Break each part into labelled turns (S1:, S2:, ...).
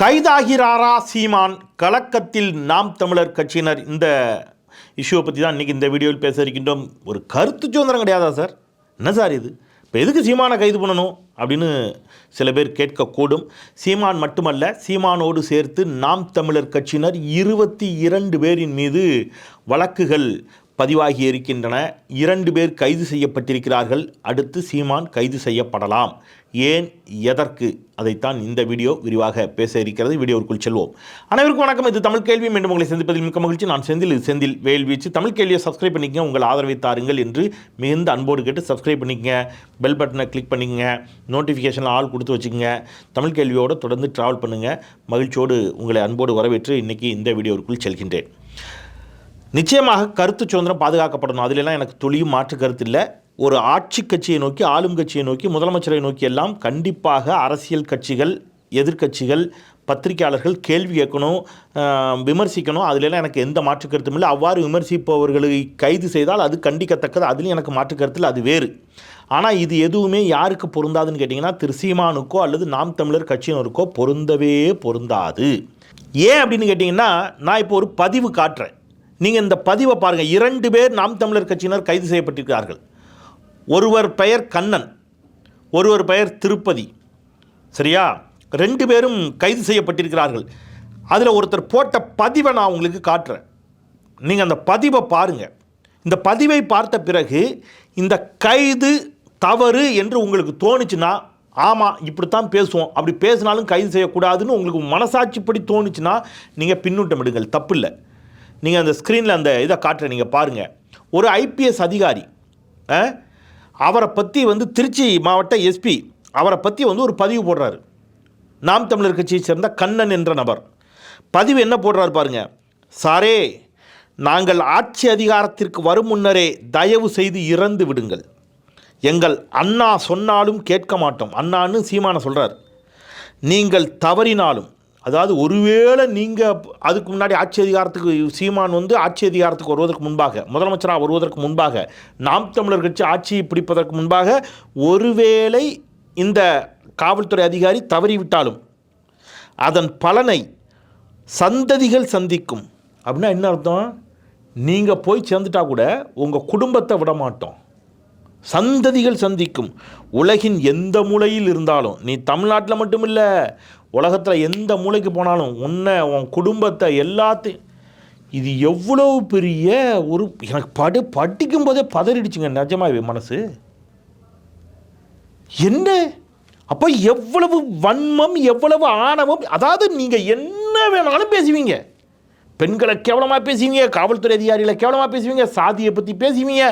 S1: கைதாகிறாரா சீமான்? கலக்கத்தில் நாம் தமிழர் கட்சியினர் இந்த இஷ்யூவை பற்றி தான் இன்றைக்கி இந்த வீடியோவில் பேச இருக்கின்றோம். ஒரு கருத்து சுதந்திரம் கிடையாதா சார்? என்ன சார் இது? இப்போ எதுக்கு சீமானை கைது பண்ணணும் அப்படின்னு சில பேர் கேட்கக்கூடும். சீமான் மட்டுமல்ல சீமானோடு சேர்த்து நாம் தமிழர் கட்சியினர் இருபத்தி இரண்டு பேரின் மீது வழக்குகள் பதிவாகி இருக்கின்றன. இரண்டு பேர் கைது செய்யப்பட்டிருக்கிறார்கள். அடுத்து சீமான் கைது செய்யப்படலாம். ஏன் எதற்கு அதைத்தான் இந்த வீடியோ விரிவாக பேச இருக்கிறது? வீடியோவிற்குள் செல்வோம். அனைவருக்கும் வணக்கம். இது தமிழ் கேள்வி. மீண்டும் உங்களை சந்திப்பதில் மிக்க மகிழ்ச்சி. நான் செந்தில். இது செந்தில் வேல்வீச்சு தமிழ் கேள்வியை சப்ஸ்கிரைப் பண்ணிக்கங்க. உங்கள் ஆதரவை தாருங்கள் என்று மிகுந்த அன்போடு கேட்டு சப்ஸ்கிரைப் பண்ணிக்கங்க. பெல் பட்டனை கிளிக் பண்ணிக்கங்க. நோட்டிஃபிகேஷனில் ஆள் கொடுத்து வச்சுக்கோங்க. தமிழ் கேள்வியோடு தொடர்ந்து ட்ராவல் பண்ணுங்கள் மகிழ்ச்சியோடு உங்களை அன்போடு வரவேற்று இன்றைக்கி இந்த வீடியோவுக்குள் செல்கின்றேன். நிச்சயமாக கருத்து சுதந்திரம் பாதுகாக்கப்படணும். அதிலெல்லாம் எனக்கு துளியும் மாற்று கருத்து இல்லை. ஒரு ஆட்சி கட்சியை நோக்கி ஆளும் கட்சியை நோக்கி முதலமைச்சரை நோக்கி எல்லாம் கண்டிப்பாக அரசியல் கட்சிகள் எதிர்க்கட்சிகள் பத்திரிகையாளர்கள் கேள்வி கேட்கணும் விமர்சிக்கணும். அதிலெல்லாம் எனக்கு எந்த மாற்று கருத்தும் இல்லை. அவ்வாறு விமர்சிப்பவர்களை கைது செய்தால் அது கண்டிக்கத்தக்கது. அதிலும் எனக்கு மாற்று அது வேறு. ஆனால் இது எதுவுமே யாருக்கு பொருந்தாதுன்னு கேட்டிங்கன்னா திரு சீமானுக்கோ அல்லது நாம் தமிழர் கட்சியினருக்கோ பொருந்தவே பொருந்தாது. ஏன் அப்படின்னு கேட்டிங்கன்னா நான் இப்போ ஒரு பதிவு காட்டுறேன். நீங்கள் இந்த பதிவை பாருங்கள் இரண்டு பேர் நாம் தமிழர் கட்சியினர் கைது செய்யப்பட்டிருக்கிறார்கள். ஒருவர் பெயர் கண்ணன் ஒருவர் பெயர் திருப்பதி. சரியா? ரெண்டு பேரும் கைது செய்யப்பட்டிருக்கிறார்கள். அதில் ஒருத்தர் போட்ட பதிவை நான் உங்களுக்கு காட்டுறேன். நீங்கள் அந்த பதிவை பாருங்கள் இந்த பதிவை பார்த்த பிறகு இந்த கைது தவறு என்று உங்களுக்கு தோணுச்சுன்னா ஆமாம் இப்படித்தான் பேசுவோம். அப்படி பேசினாலும் கைது செய்யக்கூடாதுன்னு உங்களுக்கு மனசாட்சிப்படி தோணுச்சுன்னா நீங்கள் பின்னூட்டம் விடுங்கள் தப்பு இல்லை நீங்கள் அந்த ஸ்க்ரீனில் அந்த இதை காட்டுற நீங்கள் பாருங்கள் ஒரு ஐபிஎஸ் அதிகாரி ஆ, அவரை பற்றி வந்து திருச்சி மாவட்ட எஸ்பி அவரை பற்றி வந்து ஒரு பதிவு போடுறாரு. நாம் தமிழர் கட்சியை சேர்ந்த கண்ணன் என்ற நபர். பதிவு என்ன போடுறாரு பாருங்க. சாரே நாங்கள் ஆட்சி அதிகாரத்திற்கு வரும் முன்னரே தயவு செய்து இறந்து விடுங்கள். எங்கள் அண்ணா சொன்னாலும் கேட்க மாட்டோம். அண்ணான்னு சீமான சொல்கிறார் நீங்கள் தவறினாலும் அதாவது ஒருவேளை நீங்கள் அதுக்கு முன்னாடி ஆட்சி அதிகாரத்துக்கு சீமான் வந்து ஆட்சி அதிகாரத்துக்கு வருவதற்கு முன்பாக முதலமைச்சராக வருவதற்கு முன்பாக நாம் தமிழர் கட்சி ஆட்சியை பிடிப்பதற்கு முன்பாக ஒருவேளை இந்த காவல்துறை அதிகாரி தவறிவிட்டாலும் அதன் பலனை சந்ததிகள் சந்திக்கும். அப்படின்னா என்ன அர்த்தம்? நீங்கள் போய் சேர்ந்துட்டா கூட உங்கள் குடும்பத்தை விட மாட்டோம் சந்ததிகள் சந்திக்கும். உலகின் எந்த மூலையில் இருந்தாலும் நீ தமிழ்நாட்டில் மட்டும் இல்லை உலகத்தில் எந்த மூலைக்கு போனாலும் உன்னை உன் குடும்பத்தை எல்லாத்தையும் இது எவ்வளவு பெரிய ஒரு எனக்கு படு படிக்கும் போதே பதறிடுச்சுங்க நிஜமாவே மனசு. என்ன? அப்போ எவ்வளவு வன்மம் எவ்வளவு ஆணவம் அதாவது நீங்கள் என்ன வேணாலும் பேசுவீங்க. பெண்களை கேவலமாக பேசுவீங்க காவல்துறை அதிகாரிகளை கேவலமாக பேசுவீங்க சாதியை பற்றி பேசுவீங்க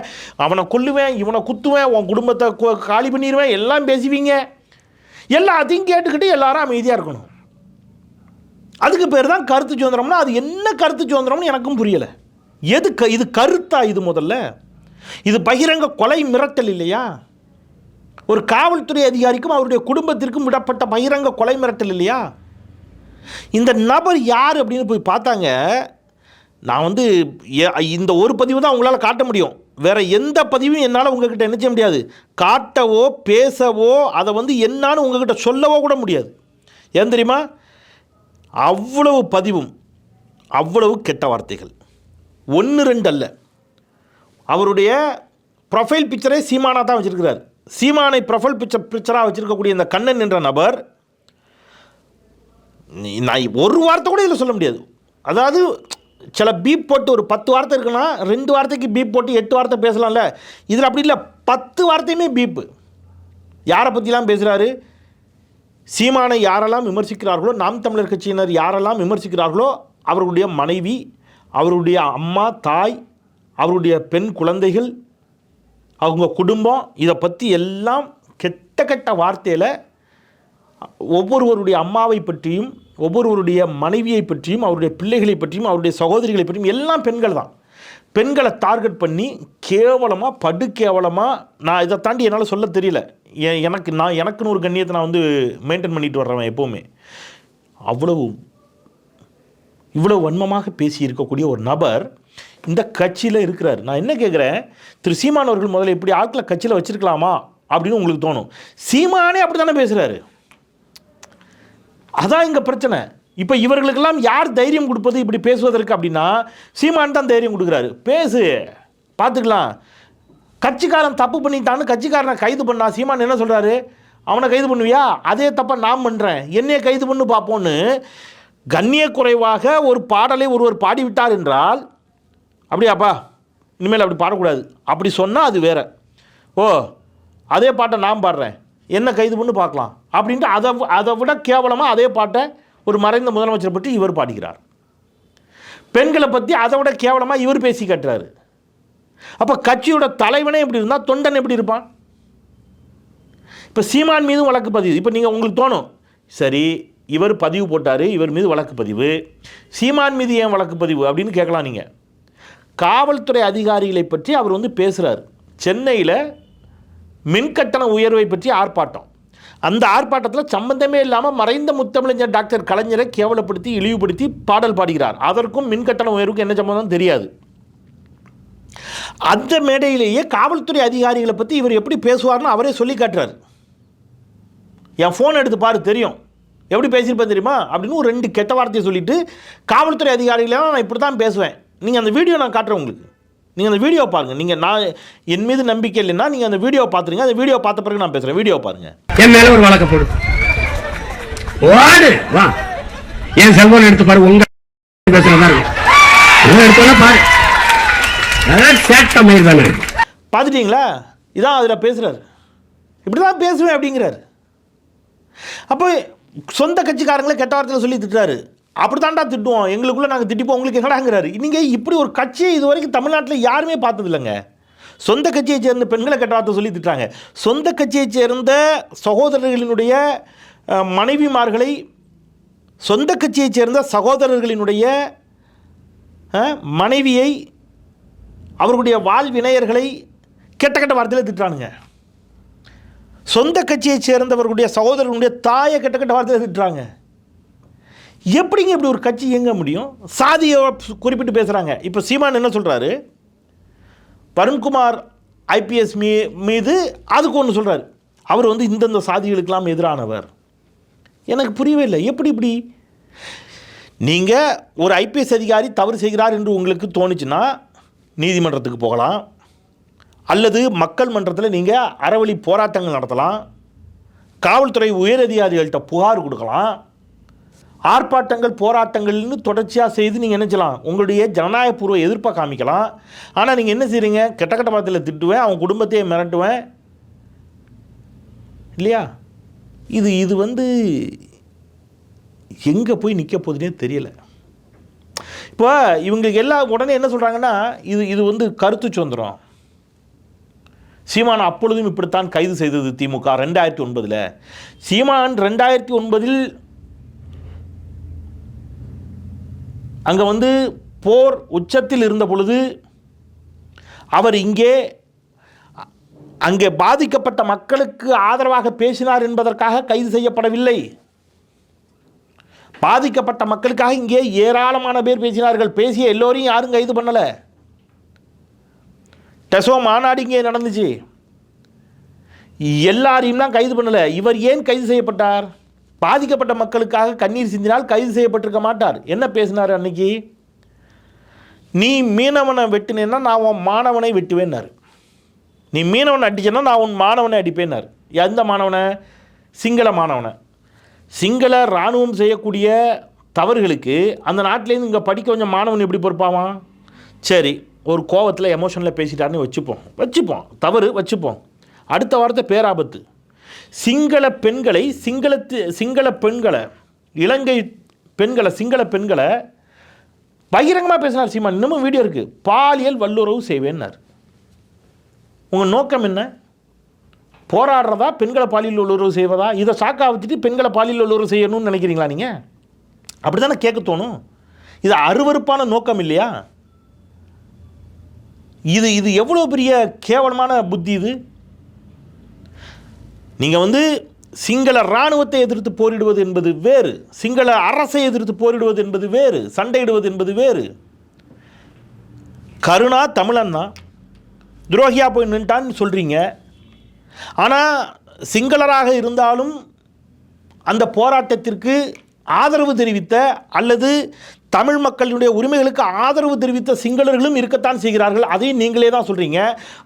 S1: அவனை கொல்லுவேன் இவனை குத்துவேன் உன் குடும்பத்தை காலி பண்ணிடுவேன் எல்லாம் பேசுவீங்க. எல்லாத்தையும் கேட்டுக்கிட்டு எல்லாரும் அமைதியாக இருக்கணும். அதுக்கு பேர் தான் கருத்து சுதந்திரம்னா அது என்ன கருத்து சுதந்திரம்னு எனக்கும் புரியலை. எது க இது கருத்தா இது முதல்ல? இது பகிரங்க கொலை மிரட்டல் இல்லையா? ஒரு காவல்துறை அதிகாரிக்கும் அவருடைய குடும்பத்திற்கும் விடப்பட்ட பகிரங்க கொலை மிரட்டல் இல்லையா? இந்த நபர் யார் அப்படின்னு போய் பார்த்தாங்க நான் வந்து எ- இந்த ஒரு பதிவு தான் உங்களால் காட்ட முடியும். வேறு எந்த பதிவும் என்னால் உங்ககிட்ட என்ன செய்ய முடியாது. காட்டவோ பேசவோ அதை வந்து என்னான்னு உங்ககிட்ட சொல்லவோ கூட முடியாது. ஏன் தெரியுமா? அவ்வளவு பதிவும் அவ்வளவு கெட்ட வார்த்தைகள். ஒன்று ரெண்டு அல்ல. அவருடைய ப்ரொஃபைல் பிக்சரே சீமானா தான் வச்சுருக்கிறார். சீமானை ப்ரொஃபைல் பிக்சர் பிக்சராக வச்சுருக்கக்கூடிய இந்த கண்ணன் என்ற நபர் நான் ஒரு வார்த்தை கூட இதில் சொல்ல முடியாது. அதாவது சில பீப் போட்டு ஒரு பத்து வார்த்தை இருக்குன்னா ரெண்டு வார்த்தைக்கு பீப் போட்டு எட்டு வார்த்தை பேசலாம்ல. இதில் அப்படி இல்லை பத்து வார்த்தையுமே பீப்பு யாரை பற்றிலாம் பேசுகிறாரு சீமானை யாரெல்லாம் விமர்சிக்கிறார்களோ நாம் தமிழர் கட்சியினர் யாரெல்லாம் விமர்சிக்கிறார்களோ அவர்களுடைய மனைவி அவருடைய அம்மா தாய் அவருடைய பெண் குழந்தைகள் அவங்க குடும்பம் இதை பற்றி எல்லாம் கெட்ட கெட்ட வார்த்தையில் ஒவ்வொருவருடைய அம்மாவை பற்றியும் ஒவ்வொருவருடைய மனைவியை பற்றியும் அவருடைய பிள்ளைகளை பற்றியும் அவருடைய சகோதரிகளை பற்றியும் எல்லாம் பெண்கள் தான். பெண்களை டார்கெட் பண்ணி கேவலமாக படு கேவலமாக நான் இதை தாண்டி என்னால் சொல்ல தெரியல. எனக்கு நான் எனக்குன்னு ஒரு கண்ணியத்தை நான் வந்து மெயின்டைன் பண்ணிட்டு வர்றவன் எப்போவுமே. அவ்வளவு இவ்வளோ வன்மமாக பேசி இருக்கக்கூடிய ஒரு நபர் இந்த கட்சியில் இருக்கிறார். நான் என்ன கேட்குறேன் திரு சீமானவர்கள் முதல்ல இப்படி ஆட்களை கட்சியில் வச்சுருக்கலாமா? அப்படின்னு உங்களுக்கு தோணும். சீமானே அப்படி தானே பேசுகிறாரு அதான் இங்கே பிரச்சனை. இப்போ இவர்களுக்கெல்லாம் யார் தைரியம் கொடுப்பது இப்படி பேசுவதற்கு அப்படின்னா சீமான் தான் தைரியம் கொடுக்குறாரு. பேசு. பார்த்துக்கலாம். கட்சிக்காரன் தப்பு பண்ணிட்டான்னு கட்சிக்காரனை கைது பண்ணா சீமான் என்ன சொல்கிறாரு அவனை கைது பண்ணுவியா? அதே தப்பை நான் பண்ணுறேன் என்னையே கைது பண்ணு பார்ப்போன்னு கண்ணிய குறைவாக ஒரு பாடலை ஒருவர் பாடிவிட்டார் என்றால் அப்படியாப்பா இனிமேல் அப்படி பாடக்கூடாது. அப்படி சொன்னால் அது வேற. ஓ அதே பாட்டை நான் பாடுறேன். என்ன கைது பண்ணு பார்க்கலாம். அப்படின்ட்டு அதை அதை விட கேவலமாக அதே பாட்டை ஒரு மறைந்த முதலமைச்சரை பற்றி இவர் பாடிக்கிறார். பெண்களை பற்றி அதை விட கேவலமாக இவர் பேசி கட்டுறாரு. அப்போ கட்சியோட தலைவனே எப்படி இருந்தால் தொண்டன் எப்படி இருப்பான்? இப்போ சீமான் மீதும் வழக்கு பதிவு. இப்போ நீங்கள் உங்களுக்கு தோணும் சரி இவர் பதிவு போட்டார் இவர் மீது வழக்கு பதிவு. சீமான் மீது ஏன் வழக்கு பதிவு அப்படின்னு கேட்கலாம் நீங்கள் காவல்துறை அதிகாரிகளை பற்றி அவர் வந்து பேசுகிறார் சென்னையில் மின்கட்டண உயர்வை பற்றி ஆர்ப்பாட்டம். அந்த ஆர்ப்பாட்டத்தில் சம்பந்தமே இல்லாமல் மறைந்த முத்தமிழஞ்சர் டாக்டர் கலைஞரை கேவலப்படுத்தி இழிவுபடுத்தி பாடல் பாடுகிறார். அதற்கும் மின்கட்டண உயர்வுக்கும் என்ன சம்பந்தம் தெரியாது. அந்த மேடையிலேயே காவல்துறை அதிகாரிகளை பற்றி இவர் எப்படி பேசுவார்னு அவரே சொல்லி காட்டுறாரு. என் ஃபோன் எடுத்து பாரு தெரியும். எப்படி பேசியிருப்பேன் தெரியுமா? அப்படின்னு ஒரு ரெண்டு கெட்ட வார்த்தையை சொல்லிட்டு காவல்துறை அதிகாரிகளெல்லாம் நான் இப்படி தான் பேசுவேன். நீங்கள் அந்த வீடியோ நான் காட்டுறேன் உங்களுக்கு. நீங்கள் அந்த வீடியோ பாருங்கள் நீங்கள் நான் என் மீது நம்பிக்கை இல்லைன்னா நீங்கள் அந்த வீடியோ பார்த்துருங்க. அந்த வீடியோ பார்த்த பிறகு நான் பேசுகிறேன் வீடியோ பாருங்கள்
S2: என் மேல ஒரு வழக்க போடு. ஓடு வா. என் செல்போன் எடுத்து பாரு. உங்க எடுத்தோன்னா பாரு. சேட்ட மயிர் தானே.
S1: பார்த்துட்டீங்களா? இதான் அதில் பேசுகிறாரு இப்படி தான் பேசுவேன் அப்படிங்கிறாரு. அப்போ சொந்த கட்சிக்காரங்களே கெட்ட வார்த்தையில் சொல்லி திட்டுறாரு. அப்படி திட்டுவோம். எங்களுக்குள்ளே நாங்கள் திட்டிப்போம். உங்களுக்கு என்னடாங்கிறாரு. நீங்கள் இப்படி ஒரு கட்சியை இது வரைக்கும் தமிழ்நாட்டில் யாருமே பார்த்தது இல்லைங்க சொந்த கட்சியை சேர்ந்த பெண்களை கெட்ட வார்த்தை சொல்லி திட்டுறாங்க. சொந்த கட்சியை சேர்ந்த சகோதரர்களினுடைய மனைவிமார்களை சொந்த கட்சியை சேர்ந்த சகோதரர்களினுடைய மனைவியை அவர்களுடைய வாழ்வினையர்களை கெட்ட கெட்ட வார்த்தையில் திட்டுறானுங்க. சொந்த கட்சியைச் சேர்ந்தவர்களுடைய சகோதரர்களுடைய தாயை கெட்ட கெட்ட வார்த்தையில் திட்டுறாங்க. எப்படிங்க இப்படி ஒரு கட்சி இயங்க முடியும்? சாதியை குறிப்பிட்டு பேசுகிறாங்க இப்போ சீமான் என்ன சொல்கிறாரு வருண்குமார் ஐபிஎஸ் மீ மீது அதுக்கு ஒன்று சொல்கிறார் அவர் வந்து இந்தந்த சாதிகளுக்கெல்லாம் எதிரானவர். எனக்கு புரியவே இல்லை. எப்படி இப்படி? நீங்கள் ஒரு ஐபிஎஸ் அதிகாரி தவறு செய்கிறார் என்று உங்களுக்கு தோணுச்சுன்னா நீதிமன்றத்துக்கு போகலாம். அல்லது மக்கள் மன்றத்தில் நீங்கள் அறவழி போராட்டங்கள் நடத்தலாம். காவல்துறை உயரதிகாரிகள்கிட்ட புகார் கொடுக்கலாம். ஆர்ப்பாட்டங்கள் போராட்டங்கள்னு தொடர்ச்சியாக செய்து நீங்கள் என்ன செய்யலாம்? உங்களுடைய ஜனநாயகபூர்வ எதிர்ப்பை காமிக்கலாம். ஆனால் நீங்கள் என்ன செய்கிறீங்க கெட்ட கெட்ட வார்த்தையில் திட்டுவேன் அவன் குடும்பத்தையே மிரட்டுவேன். இல்லையா? இது இது வந்து எங்கே போய் நிற்க போகுதுன்னே தெரியலை. இப்போ இவங்களுக்கு எல்லாம் உடனே என்ன சொல்கிறாங்கன்னா இது இது வந்து கருத்து சுதந்திரம். சீமான் அப்பொழுதும் இப்படித்தான் கைது செய்தது திமுக ரெண்டாயிரத்தி ஒன்பதில். சீமான் ரெண்டாயிரத்தி ஒன்பதில் அங்கே வந்து போர் உச்சத்தில் இருந்த பொழுது அவர் இங்கே அங்கே பாதிக்கப்பட்ட மக்களுக்கு ஆதரவாக பேசினார் என்பதற்காக கைது செய்யப்படவில்லை. பாதிக்கப்பட்ட மக்களுக்காக இங்கே ஏராளமான பேர் பேசினார்கள். பேசிய எல்லோரையும் யாரும் கைது பண்ணலை. டெசோ மாநாடு இங்கே நடந்துச்சு. எல்லாரையும் தான் கைது பண்ணலை. இவர் ஏன் கைது செய்யப்பட்டார்? பாதிக்கப்பட்ட மக்களுக்காக கண்ணீர் சிந்தினால் கைது செய்யப்பட்டிருக்க மாட்டார். என்ன பேசினார் அன்னைக்கு? நீ மீனவனை வெட்டினேன்னா நான் உன் மாணவனை வெட்டுவேன்னாரு. நீ மீனவனை அடிச்சேன்னா நான் உன் மாணவனை அடிப்பேன்னார். எந்த மாணவனை? சிங்கள மாணவனை. சிங்கள இராணுவம் செய்யக்கூடிய தவறுகளுக்கு அந்த நாட்டிலேருந்து இங்கே படிக்க கொஞ்சம் மாணவன் எப்படி பொறுப்பாவான் சரி ஒரு கோவத்தில் எமோஷனில் பேசிட்டாருன்னு வச்சுப்போம். வச்சுப்போம். தவறு வச்சுப்போம். அடுத்த வாரத்தை பேராபத்து. சிங்கள பெண்களை சிங்களத்து சிங்கள பெண்களை இலங்கை பெண்களை சிங்கள பெண்களை பகிரங்கமாக பேசினார் சீமான். இன்னமும் வீடியோ இருக்குது பாலியல் வல்லுறவு செய்வேன்னார் உங்கள் நோக்கம் என்ன? போராடுறதா பெண்களை பாலியல் வல்லுறவு செய்வதா? இதை சாக்கா வச்சுட்டு பெண்களை பாலியல் வல்லுறவு செய்யணும்னு நினைக்கிறீங்களா நீங்கள் அப்படி தானே கேட்க தோணும். இது அருவருப்பான நோக்கம் இல்லையா? இது இது எவ்வளோ பெரிய கேவலமான புத்தி இது? நீங்கள் வந்து சிங்கள இராணுவத்தை எதிர்த்து போரிடுவது என்பது வேறு சிங்கள அரசை எதிர்த்து போரிடுவது என்பது வேறு சண்டையிடுவது என்பது வேறு. கருணா தமிழன் தான் துரோகியாக போய் நின்ட்டான்னு சொல்கிறீங்க ஆனால் சிங்களராக இருந்தாலும் அந்த போராட்டத்திற்கு ஆதரவு தெரிவித்த அல்லது தமிழ் மக்களுடைய உரிமைகளுக்கு ஆதரவு தெரிவித்த சிங்களர்களும் இருக்கத்தான் செய்கிறார்கள். அதையும் நீங்களே தான் சொல்கிறீங்க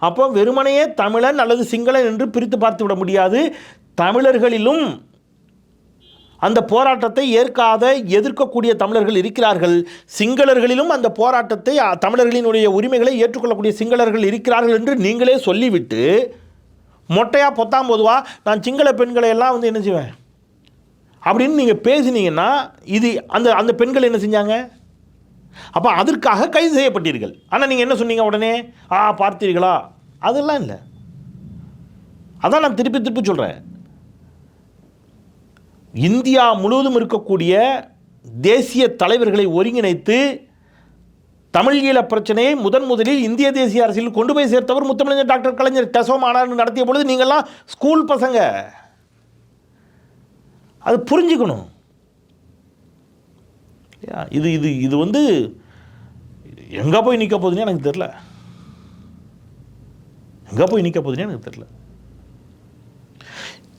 S1: அப்போ வெறுமனையே தமிழன் அல்லது சிங்களன் என்று பிரித்து பார்த்து விட முடியாது. தமிழர்களிலும் அந்த போராட்டத்தை ஏற்காத எதிர்க்கக்கூடிய தமிழர்கள் இருக்கிறார்கள். சிங்களர்களிலும் அந்த போராட்டத்தை தமிழர்களினுடைய உரிமைகளை ஏற்றுக்கொள்ளக்கூடிய சிங்களர்கள் இருக்கிறார்கள் என்று நீங்களே சொல்லிவிட்டு மொட்டையாக பொத்தாம் பொதுவாக நான் சிங்கள பெண்களை எல்லாம் வந்து என்ன செய்வேன்? அப்படின்னு நீங்கள் பேசினீங்கன்னா இது அந்த அந்த பெண்கள் என்ன செஞ்சாங்க? அப்போ அதற்காக கைது செய்யப்பட்டீர்கள். ஆனால் நீங்கள் என்ன சொன்னீங்க உடனே? ஆ பார்த்தீர்களா? அதெல்லாம் இல்லை. அதான் நான் திருப்பி திருப்பி சொல்கிறேன் இந்தியா முழுவதும் இருக்கக்கூடிய தேசிய தலைவர்களை ஒருங்கிணைத்து தமிழ் ஈழ பிரச்சனையை முதன் முதலில் இந்திய தேசிய அரசியல் கொண்டு போய் சேர்த்தவர் முத்தமிழஞ்சர் டாக்டர் கலைஞர் டெசோ மாநாடு நடத்திய பொழுது நீங்கள்லாம் ஸ்கூல் பசங்க. அது புரிஞ்சுக்கணும். இது இது இது வந்து எங்கே போய் நிற்க போகுதுன்னு எனக்கு தெரில எங்கே போய் நிற்க போகுதுன்னு எனக்கு தெரில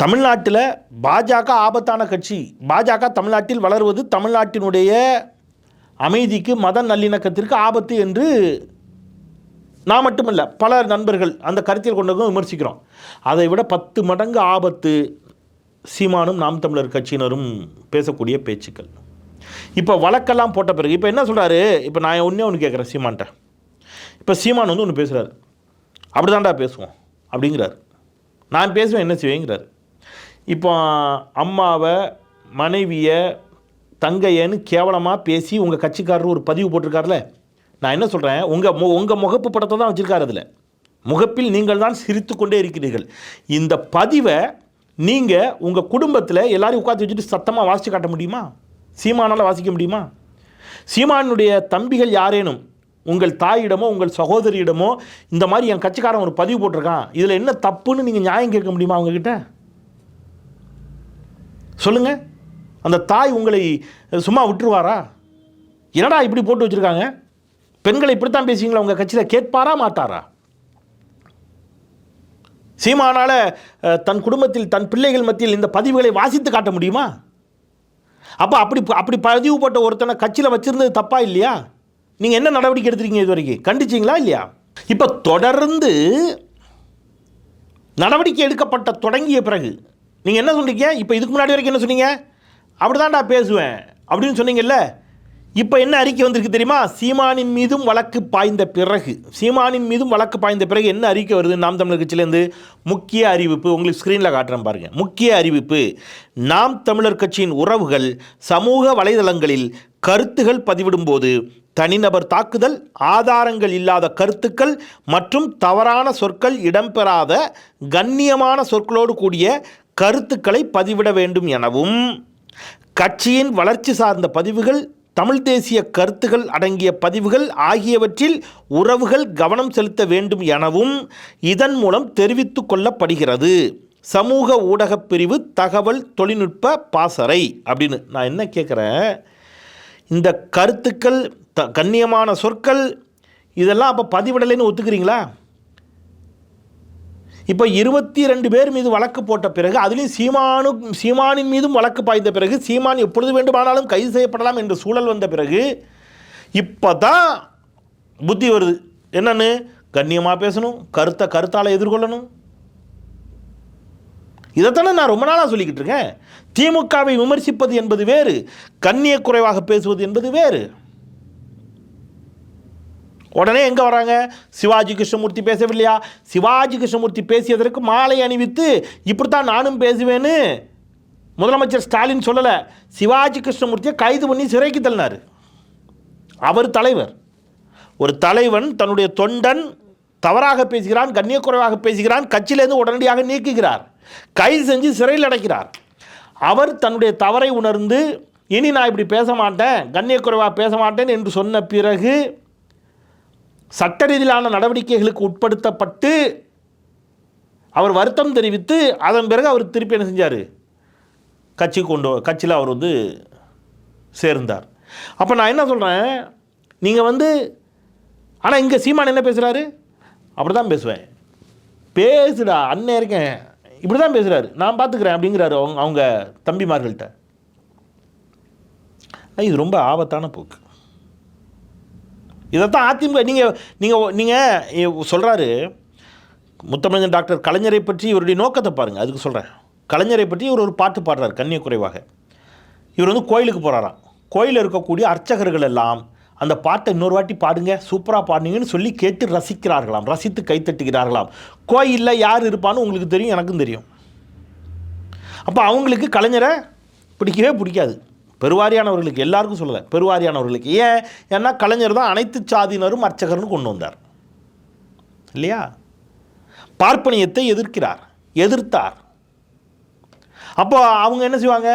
S1: தமிழ்நாட்டில் பாஜக ஆபத்தான கட்சி. பாஜக தமிழ்நாட்டில் வளருவது தமிழ்நாட்டினுடைய அமைதிக்கு மத நல்லிணக்கத்திற்கு ஆபத்து என்று நான் மட்டுமல்ல பல நண்பர்கள் அந்த கருத்தில் கொண்டவங்க விமர்சிக்கிறோம். அதை விட பத்து மடங்கு ஆபத்து சீமானும் நாம் தமிழர் கட்சியினரும் பேசக்கூடிய பேச்சுக்கள். இப்போ வழக்கெல்லாம் போட்ட பிறகு இப்போ என்ன சொல்கிறாரு இப்போ நான் ஒன்றே ஒன்று கேட்குறேன் சீமான்ட்ட. இப்போ சீமான் வந்து ஒன்று பேசுகிறாரு அப்படிதான்டா பேசுவோம் அப்படிங்கிறாரு. நான் பேசுவேன் என்ன செய்வேங்கிறாரு. இப்போ அம்மாவை மனைவியை தங்கையன்னு கேவலமாக பேசி உங்கள் கட்சிக்காரர் ஒரு பதிவு போட்டிருக்காருல? நான் என்ன சொல்கிறேன் உங்கள் மு உங்கள் முகப்பு படத்தை தான் வச்சுருக்காரு அதில். முகப்பில் நீங்கள் தான் சிரித்து கொண்டே இருக்கிறீர்கள். இந்த பதிவை நீங்கள் உங்கள் குடும்பத்தில் எல்லாரையும் உட்காந்து வச்சுட்டு சத்தமாக வாசித்து காட்ட முடியுமா? சீமானால் வாசிக்க முடியுமா? சீமானுடைய தம்பிகள் யாரேனும் உங்கள் தாயிடமோ உங்கள் சகோதரியிடமோ இந்த மாதிரி என் கட்சிக்காரன் ஒரு பதிவு போட்டிருக்கான். இதில் என்ன தப்புன்னு நீங்கள் நியாயம் கேட்க முடியுமா அவங்கக்கிட்ட சொல்லுங்கள் அந்த தாய் உங்களை சும்மா விட்டுருவாரா? என்னடா இப்படி போட்டு வச்சுருக்காங்க? பெண்களை இப்படித்தான் பேசுவீங்களா உங்கள் கட்சியில்? கேட்பாரா மாட்டாரா? சீமானால் தன் குடும்பத்தில் தன் பிள்ளைகள் மத்தியில் இந்த பதிவுகளை வாசித்து காட்ட முடியுமா? அப்போ அப்படி அப்படி பதிவு போட்ட ஒருத்தனை கட்சியில் வச்சிருந்தது தப்பா இல்லையா? நீங்கள் என்ன நடவடிக்கை எடுத்துருக்கீங்க இது வரைக்கும்? கண்டிச்சிங்களா இல்லையா? இப்போ தொடர்ந்து நடவடிக்கை எடுக்கப்பட்ட தொடங்கிய பிறகு நீங்கள் என்ன சொல்கிறீங்க இப்போ இதுக்கு முன்னாடி வரைக்கும் என்ன சொன்னீங்க? அப்படிதான்டா பேசுவேன் அப்படின்னு சொன்னீங்கல்ல? இப்போ என்ன அறிக்கை வந்திருக்கு தெரியுமா? சீமானின் மீதும் வழக்கு பாய்ந்த பிறகு சீமானின் மீதும் வழக்கு பாய்ந்த பிறகு என்ன அறிக்கை வருது? நாம் தமிழர் கட்சியிலேருந்து முக்கிய அறிவிப்பு உங்களுக்கு ஸ்க்ரீனில் காட்டுறேன் பாருங்க. முக்கிய அறிவிப்பு நாம் தமிழர் கட்சியின் உறவுகள் சமூக வலைதளங்களில் கருத்துகள் பதிவிடும்போது தனிநபர் தாக்குதல் ஆதாரங்கள் இல்லாத கருத்துக்கள் மற்றும் தவறான சொற்கள் இடம்பெறாத கண்ணியமான சொற்களோடு கூடிய கருத்துக்களை பதிவிட வேண்டும் எனவும் கட்சியின் வளர்ச்சி சார்ந்த பதிவுகள் தமிழ் தேசிய கருத்துகள் அடங்கிய பதிவுகள் ஆகியவற்றில் உறவுகள் கவனம் செலுத்த வேண்டும் எனவும் இதன் மூலம் தெரிவித்து கொள்ளப்படுகிறது. சமூக ஊடகப் பிரிவு தகவல் தொழில்நுட்ப பாசறை அப்படின்னு நான் என்ன கேட்குறேன் இந்த கருத்துக்கள் த கண்ணியமான சொற்கள் இதெல்லாம் அப்போ பதிவிடலைன்னு ஒத்துக்கிறீங்களா? இப்போ இருபத்தி ரெண்டு பேர் மீது வழக்கு போட்ட பிறகு அதுலேயும் சீமானு சீமானின் மீதும் வழக்கு பாய்ந்த பிறகு சீமான் எப்பொழுது வேண்டுமானாலும் கைது செய்யப்படலாம் என்ற சூழல் வந்த பிறகு இப்போ தான் புத்தி வருது. என்னன்னு? கண்ணியமாக பேசணும் கருத்தை கருத்தால் எதிர்கொள்ளணும். இதைத்தானே நான் ரொம்ப நாளாக சொல்லிக்கிட்டு இருக்கேன். திமுகவை விமர்சிப்பது என்பது வேறு கண்ணிய குறைவாக பேசுவது என்பது வேறு. உடனே எங்கே வராங்க? சிவாஜி கிருஷ்ணமூர்த்தி பேசவில்லையா? சிவாஜி கிருஷ்ணமூர்த்தி பேசியதற்கு மாலை அணிவித்து இப்படித்தான் நானும் பேசுவேன்னு முதலமைச்சர் ஸ்டாலின் சொல்லலை. சிவாஜி கிருஷ்ணமூர்த்தியை கைது பண்ணி சிறைக்கு தள்ளினார். அவர் தலைவர். ஒரு தலைவன் தன்னுடைய தொண்டன் தவறாக பேசுகிறான் கண்ணியக்குறைவாக பேசுகிறான் கட்சியிலேருந்து உடனடியாக நீக்குகிறார். கைது செஞ்சு சிறையில் அடைக்கிறார். அவர் தன்னுடைய தவறை உணர்ந்து இனி நான் இப்படி பேச மாட்டேன் கண்ணியக்குறைவாக பேச மாட்டேன் என்று சொன்ன பிறகு சட்ட ரீதியிலான நடவடிக்கைகளுக்கு உட்படுத்தப்பட்டு அவர் வருத்தம் தெரிவித்து அதன் பிறகு அவர் திருப்பி என்ன செஞ்சார்? கட்சி கொண்டு கட்சியில் அவர் வந்து சேர்ந்தார். அப்போ நான் என்ன சொல்கிறேன் நீங்கள் வந்து ஆனால் இங்கே சீமான் என்ன பேசுகிறாரு அப்படி தான் பேசுவேன். பேசுடா அண்ணன் இருக்கேன். இப்படி தான் பேசுகிறாரு நான் பார்த்துக்கிறேன் அப்படிங்கிறாரு அவங்க அவங்க தம்பிமார்கள்ட்ட. இது ரொம்ப ஆபத்தான போக்கு. இதைத்தான் அதிமுக நீங்கள் நீங்கள் நீங்கள் சொல்கிறாரு முத்தமிழன் டாக்டர் கலைஞரை பற்றி இவருடைய நோக்கத்தை பாருங்கள் அதுக்கு சொல்கிறேன் கலைஞரை பற்றி இவர் ஒரு பாட்டு பாடுறார் கண்ணிய குறைவாக. இவர் வந்து கோயிலுக்கு போகிறாராம் கோயிலில் இருக்கக்கூடிய அர்ச்சகர்கள் எல்லாம் அந்த பாட்டை இன்னொரு வாட்டி பாடுங்க சூப்பராக பாடுனீங்கன்னு சொல்லி கேட்டு ரசிக்கிறார்களாம் ரசித்து கைத்தட்டுகிறார்களாம் கோயிலில் யார் இருப்பான்னு உங்களுக்கு தெரியும் எனக்கும் தெரியும். அப்போ அவங்களுக்கு கலைஞரை பிடிக்கவே பிடிக்காது. பெருவாரியானவர்களுக்கு எல்லாருக்கும் சொல்லலை. பெருவாரியானவர்களுக்கு. ஏன்? ஏன்னா கலைஞர் தான் அனைத்து சாதியினரும் அர்ச்சகர்னு கொண்டு வந்தார். இல்லையா? பார்ப்பனியத்தை எதிர்க்கிறார் எதிர்த்தார். அப்போ அவங்க என்ன செய்வாங்க?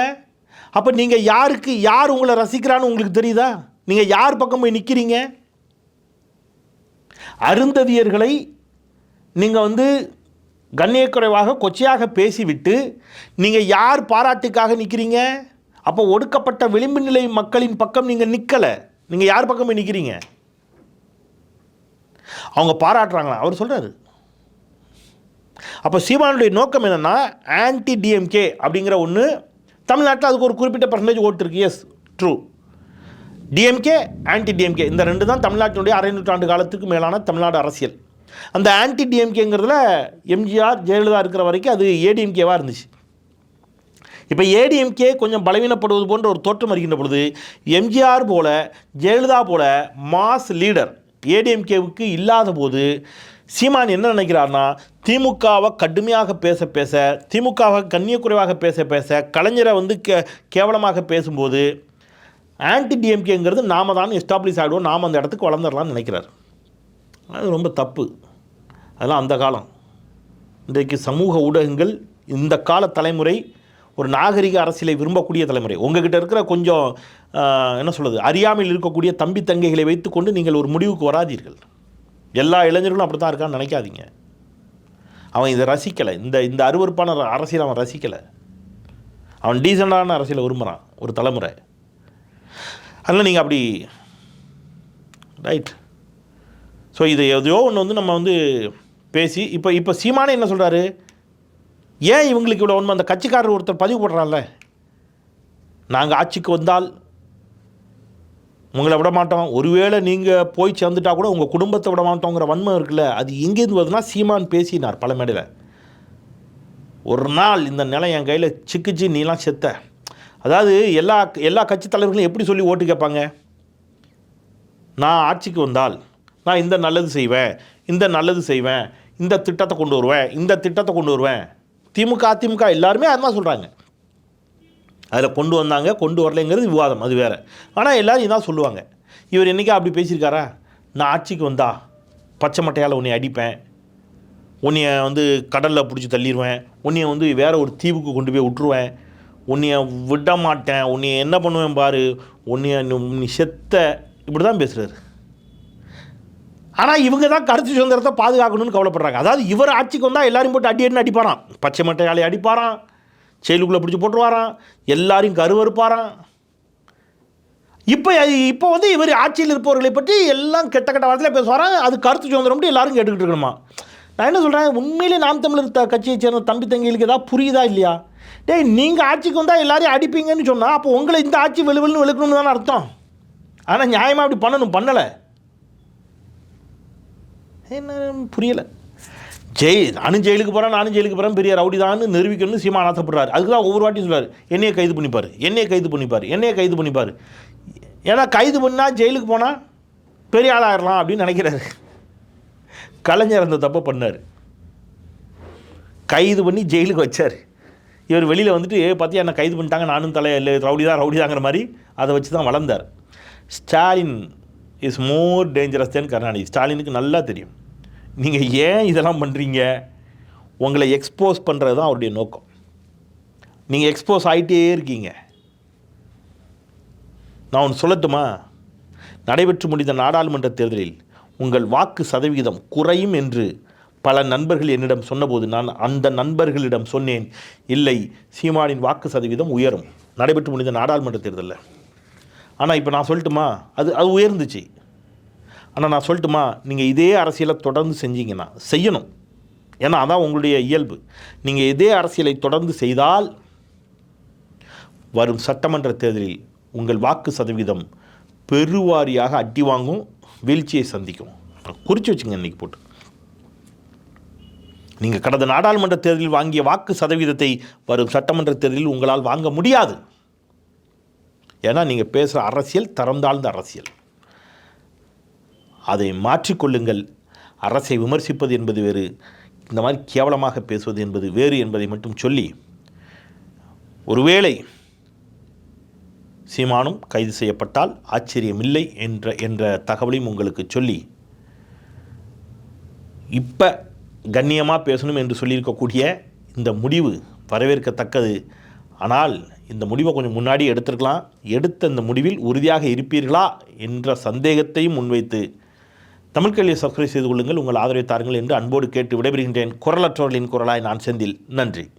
S1: அப்போ நீங்கள் யாருக்கு யார் உங்களை ரசிக்கிறான்னு உங்களுக்கு தெரியுதா? நீங்கள் யார் பக்கம் போய் நிற்கிறீங்க அருந்ததியர்களை நீங்கள் வந்து கண்ணியக்குறைவாக கொச்சையாக பேசிவிட்டு நீங்கள் யார் பாராட்டுக்காக நிற்கிறீங்க அப்போ ஒடுக்கப்பட்ட விளிம்பு நிலை மக்களின் பக்கம் நீங்கள் நிற்கலை நீங்கள் யார் பக்கம் போய் நிற்கிறீங்க அவங்க பாராட்டுறாங்களா? அவர் சொல்கிறாரு அப்போ சீமானுடைய நோக்கம் என்னென்னா ஆன்டி டிஎம்கே அப்படிங்கிற ஒன்று தமிழ்நாட்டில் அதுக்கு ஒரு குறிப்பிட்ட பர்சன்டேஜ் ஓட்டு yes true DMK anti DMK இந்த ரெண்டு தான் தமிழ்நாட்டினுடைய அரை நூற்றாண்டு காலத்துக்கு மேலான தமிழ்நாடு அரசியல். அந்த ஆன்டி டிஎம்கேங்கிறதுல எம்ஜிஆர் ஜெயலலிதா இருக்கிற வரைக்கும் அது ஏடிஎம்கேவாக இருந்துச்சு. இப்போ ஏடிஎம்கே கொஞ்சம் பலவீனப்படுவது போன்ற ஒரு தோற்றம் வருகின்ற பொழுது எம்ஜிஆர் போல ஜெயலலிதா போல மாஸ் லீடர் ஏடிஎம்கேவுக்கு இல்லாத போது சீமான் என்ன நினைக்கிறார்னா திமுகவை கடுமையாக பேச பேச திமுகவை கண்ணியக்குறைவாக பேச பேச கலைஞரை வந்து கே கேவலமாக பேசும்போது ஆன்டி டிஎம்கேங்கிறது நாம தான் எஸ்டாப்ளிஷ் ஆகிடுவோம் நாம் அந்த இடத்துக்கு வளர்ந்துடலாம்னு நினைக்கிறார். அது ரொம்ப தப்பு. அதெல்லாம் அந்த காலம். இன்றைக்கு சமூக ஊடகங்கள் இந்த கால தலைமுறை ஒரு நாகரிக அரசியலை விரும்பக்கூடிய தலைமுறை. உங்ககிட்ட இருக்கிற கொஞ்சம் என்ன சொல்கிறது அறியாமையில் இருக்கக்கூடிய தம்பி தங்கைகளை வைத்துக்கொண்டு நீங்கள் ஒரு முடிவுக்கு வராதீர்கள். எல்லா இளைஞர்களும் அப்படி தான் இருக்கான்னு நினைக்காதீங்க. அவன் இதை ரசிக்கலை. இந்த இந்த அருவருப்பான அரசியல் அவன் ரசிக்கலை. அவன் டீசெண்டான அரசியலை விரும்புகிறான் ஒரு தலைமுறை. அதனால் நீங்கள் அப்படி ரைட். ஸோ இது எதையோ ஒன்று வந்து நம்ம வந்து பேசி இப்போ இப்போ சீமானே என்ன சொல்கிறாரு ஏன் இவங்களுக்கு இவ்வளோ உண்மை அந்த கட்சிக்காரர் ஒருத்தர் பதிவு போடுறான்ல நாங்கள் ஆட்சிக்கு வந்தால் உங்களை விட மாட்டோம். ஒருவேளை நீங்கள் போய் சேர்ந்துட்டா கூட உங்கள் குடும்பத்தை விட மாட்டோங்கிற வன்மம் இருக்குல்ல அது எங்கேருந்து வருதுன்னா சீமான் பேசினார் பல மேடையில். ஒரு நாள் இந்த நிலம் என் கையில் சிக்கிச்சு நீலாம் செத்த. அதாவது எல்லா எல்லா கட்சி தலைவர்களும் எப்படி சொல்லி ஓட்டு கேட்பாங்க? நான் ஆட்சிக்கு வந்தால் நான் இந்த நல்லது செய்வேன் இந்த நல்லது செய்வேன் இந்த திட்டத்தை கொண்டு வருவேன் இந்த திட்டத்தை கொண்டு வருவேன். திமுக அதிமுக எல்லாருமே அதுதான் சொல்கிறாங்க அதில் கொண்டு வந்தாங்க கொண்டு வரலைங்கிறது விவாதம் அது வேறு. ஆனால் எல்லோரும் இதான் சொல்லுவாங்க. இவர் என்றைக்கா அப்படி பேசியிருக்காரா? நான் ஆட்சிக்கு வந்தா பச்சை மட்டையால் உன்னை அடிப்பேன். உன்னைய வந்து கடலில் பிடிச்சி தள்ளிடுவேன் உன்னைய வந்து வேறு ஒரு தீவுக்கு கொண்டு போய் விட்டுருவேன். உன்னைய விட மாட்டேன். உன்னைய என்ன பண்ணுவேன் பாரு? உன்னைய நீ- நீ செத்த. இப்படி தான் பேசுகிறாரு ஆனால் இவங்க தான் கருத்து சுதந்திரத்தை பாதுகாக்கணும்னு கவலைப்படுறாங்க. அதாவது இவர் ஆட்சிக்கு வந்தால் எல்லாரையும் போட்டு அடி அடின்னு அடிப்பாரான் பச்சை மட்டையாளி அடிப்பாரான் செயலுக்குள்ளே பிடிச்சி போட்டுருவாராம். எல்லாரையும் கருவறுப்பாரான் இப்போ இப்போ வந்து இவர் ஆட்சியில் இருப்பவர்களை பற்றி எல்லாம் கெட்ட கெட்ட வார்த்தையில் பேசுவாராம் அது கருத்து சுதந்திரம் எல்லாரும் கேட்டுக்கிட்டு இருக்கணுமா? நான் என்ன சொல்கிறேன் உண்மையிலே நாம் தமிழர் த கட்சியை சேர்ந்த தம்பி தங்கிகளுக்கு ஏதாவது புரியுதா இல்லையா? டேய் நீங்கள் ஆட்சிக்கு வந்தால் எல்லாரையும் அடிப்பீங்கன்னு சொன்னால் அப்போ உங்களை இந்த ஆட்சி வெளுவெளுன்னு வெளுக்கணும்னு தானே அர்த்தம். ஆனால் நியாயமாக அப்படி பண்ணணும். பண்ணலை. என்ன புரியலை. ஜெய் நானும் ஜெயிலுக்கு போகிறேன் நானும் ஜெயிலுக்கு போகிறேன் பெரிய ரவுடி தான் நிரூபிக்கணும்னு சீமா ஆசைப்படுறாரு. அதுக்கு தான் ஒவ்வொரு வாட்டியும் சொல்லுவார் என்னையை கைது பண்ணிப்பார் என்னையை கைது பண்ணிப்பார் என்னையை கைது பண்ணிப்பார். ஏன்னா கைது பண்ணால் ஜெயிலுக்கு போனால் பெரிய ஆளாயிரலாம் அப்படின்னு நினைக்கிறாரு. கலைஞர் அந்த தப்பை பண்ணார். கைது பண்ணி ஜெயிலுக்கு வச்சார். இவர் வெளியில் வந்துட்டு ஏ பார்த்தியா என்ன கைது பண்ணிட்டாங்க நானும் தலை இல்லை ரவுடி தான் ரவுடி தாங்கிற மாதிரி. அதை வச்சு தான் வளர்ந்தார். Stalin is more dangerous than Karunanidhi. ஸ்டாலினுக்கு நல்லா தெரியும். நீங்கள் ஏன் இதெல்லாம் பண்ணுறீங்க உங்களை எக்ஸ்போஸ் பண்ணுறது தான் அவருடைய நோக்கம். நீங்கள் எக்ஸ்போஸ் ஆகிட்டே இருக்கீங்க. நான் ஒன்று சொல்லட்டுமா? நடைபெற்று முடிந்த நாடாளுமன்ற தேர்தலில் உங்கள் வாக்கு சதவிகிதம் குறையும் என்று பல நண்பர்கள் என்னிடம் சொன்னபோது நான் அந்த நண்பர்களிடம் சொன்னேன் இல்லை சீமானின் வாக்கு சதவீதம் உயரும். நடைபெற்று முடிந்த நாடாளுமன்ற தேர்தலில். ஆனால் இப்போ நான் சொல்லட்டுமா? அது அது உயர்ந்துச்சு. ஆனால் நான் சொல்லட்டுமா? நீங்கள் இதே அரசியலை தொடர்ந்து செஞ்சீங்கன்னா செய்யணும். ஏன்னா அதான் உங்களுடைய இயல்பு. நீங்கள் இதே அரசியலை தொடர்ந்து செய்தால் வரும் சட்டமன்ற தேர்தலில் உங்கள் வாக்கு சதவீதம் பெருவாரியாக அட்டி வாங்கும் வீழ்ச்சியை சந்திக்கும். குறித்து வச்சுங்க இன்றைக்கி போட்டு. நீங்கள் கடந்த நாடாளுமன்ற தேர்தலில் வாங்கிய வாக்கு சதவீதத்தை வரும் சட்டமன்ற தேர்தலில் உங்களால் வாங்க முடியாது. ஏன்னா நீங்கள் பேசுகிற அரசியல் தரம் தாழ்ந்த அரசியல். அதை மாற்றிக்கொள்ளுங்கள் அரசை விமர்சிப்பது என்பது வேறு இந்த மாதிரி கேவலமாக பேசுவது என்பது வேறு என்பதை மட்டும் சொல்லி ஒருவேளை சீமானும் கைது செய்யப்பட்டால் ஆச்சரியமில்லை என்ற என்ற தகவலையும் உங்களுக்கு சொல்லி இப்போ கண்ணியமாக பேசணும் என்று சொல்லியிருக்கக்கூடிய இந்த முடிவு வரவேற்கத்தக்கது. ஆனால் இந்த முடிவை கொஞ்சம் முன்னாடி எடுத்திருக்கலாம். எடுத்த இந்த முடிவில் உறுதியாக இருப்பீர்களா என்ற சந்தேகத்தையும் முன்வைத்து தமிழ் கேள்வியை சப்ஸ்கிரைப் செய்து கொள்ளுங்கள். உங்கள் ஆதரவை தாருங்கள் என்று அன்போடு கேட்டு விடைபெறுகின்றேன். குரலற்றவர்களின் குரலாய் நான் செந்தில். நன்றி.